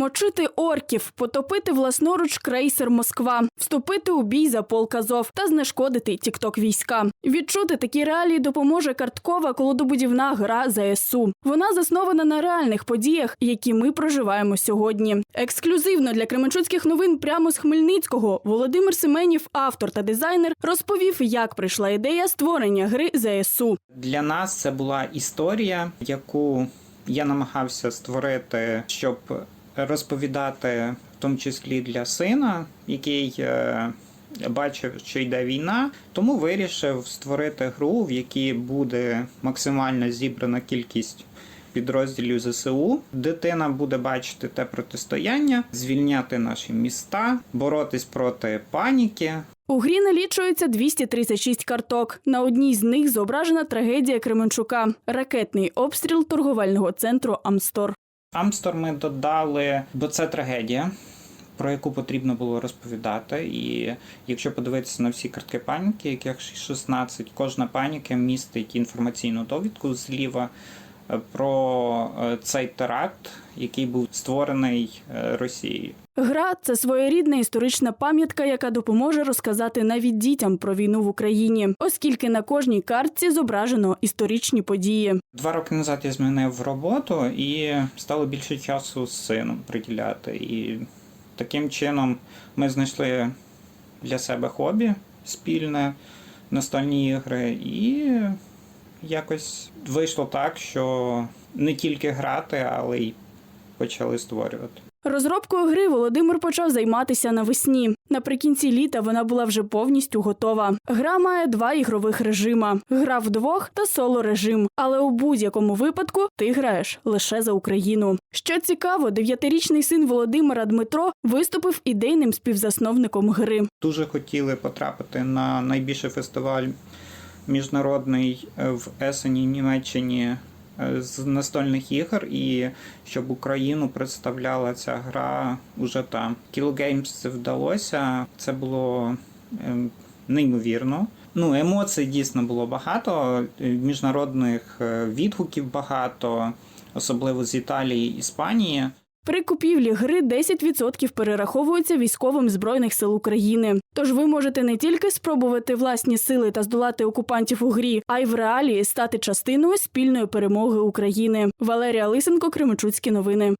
Змочити орків, потопити власноруч крейсер Москва, вступити у бій за полк Азов та знешкодити тікток війська. Відчути такі реалії допоможе карткова колодобудівна гра ЗСУ. Вона заснована на реальних подіях, які ми проживаємо сьогодні. Ексклюзивно для Кременчуцьких новин прямо з Хмельницького Володимир Семенів, автор та дизайнер, розповів, як прийшла ідея створення гри ЗСУ. Для нас це була історія, яку я намагався створити, щоб розповідати, в тому числі для сина, який е, бачив, що йде війна. Тому вирішив створити гру, в якій буде максимально зібрана кількість. Підрозділів ЗСУ дитина буде бачити те протистояння, звільняти наші міста, боротись проти паніки, У грі налічується 236 карток. На одній з них зображена трагедія Кременчука ракетний обстріл торговельного центру Амстор. Амстор ми додали, бо це трагедія, про яку потрібно було розповідати. І якщо подивитися на всі картки паніки, яких 16, кожна паніка містить інформаційну довідку зліва про е, цей теракт, який був створений е, Росією. Гра це своєрідна історична пам'ятка, яка допоможе розказати навіть дітям про війну в Україні, оскільки на кожній картці зображено історичні події. Два роки назад я змінив роботу і стало більше часу з сином приділяти. І таким чином ми знайшли для себе хобі спільне, настольні ігри, і якось вийшло так, що не тільки грати, але й почали створювати. Розробкою гри Володимир почав займатися навесні. Наприкінці літа вона була вже повністю готова. Гра має два ігрових режима: гра вдвох та соло режим. Але у будь-якому випадку ти граєш лише за Україну. Що цікаво, дев'ятирічний син Володимира Дмитро виступив ідейним співзасновником гри. Дуже хотіли потрапити на найбільший фестиваль міжнародний е, в Есені, Німеччині е, з настольних ігор, і щоб Україну представляла ця гра уже там. Kill Games це вдалося. Це було е, неймовірно. Ну, емоцій дійсно було багато, е, міжнародних відгуків багато, особливо з Італії, Іспанії. При купівлі гри 10% перераховується військовим збройних сил України. Тож ви можете не тільки спробувати власні сили та здолати окупантів у грі, а й в реалії стати частиною спільної перемоги України. Валерія Лисенко, Кременчуцькі новини.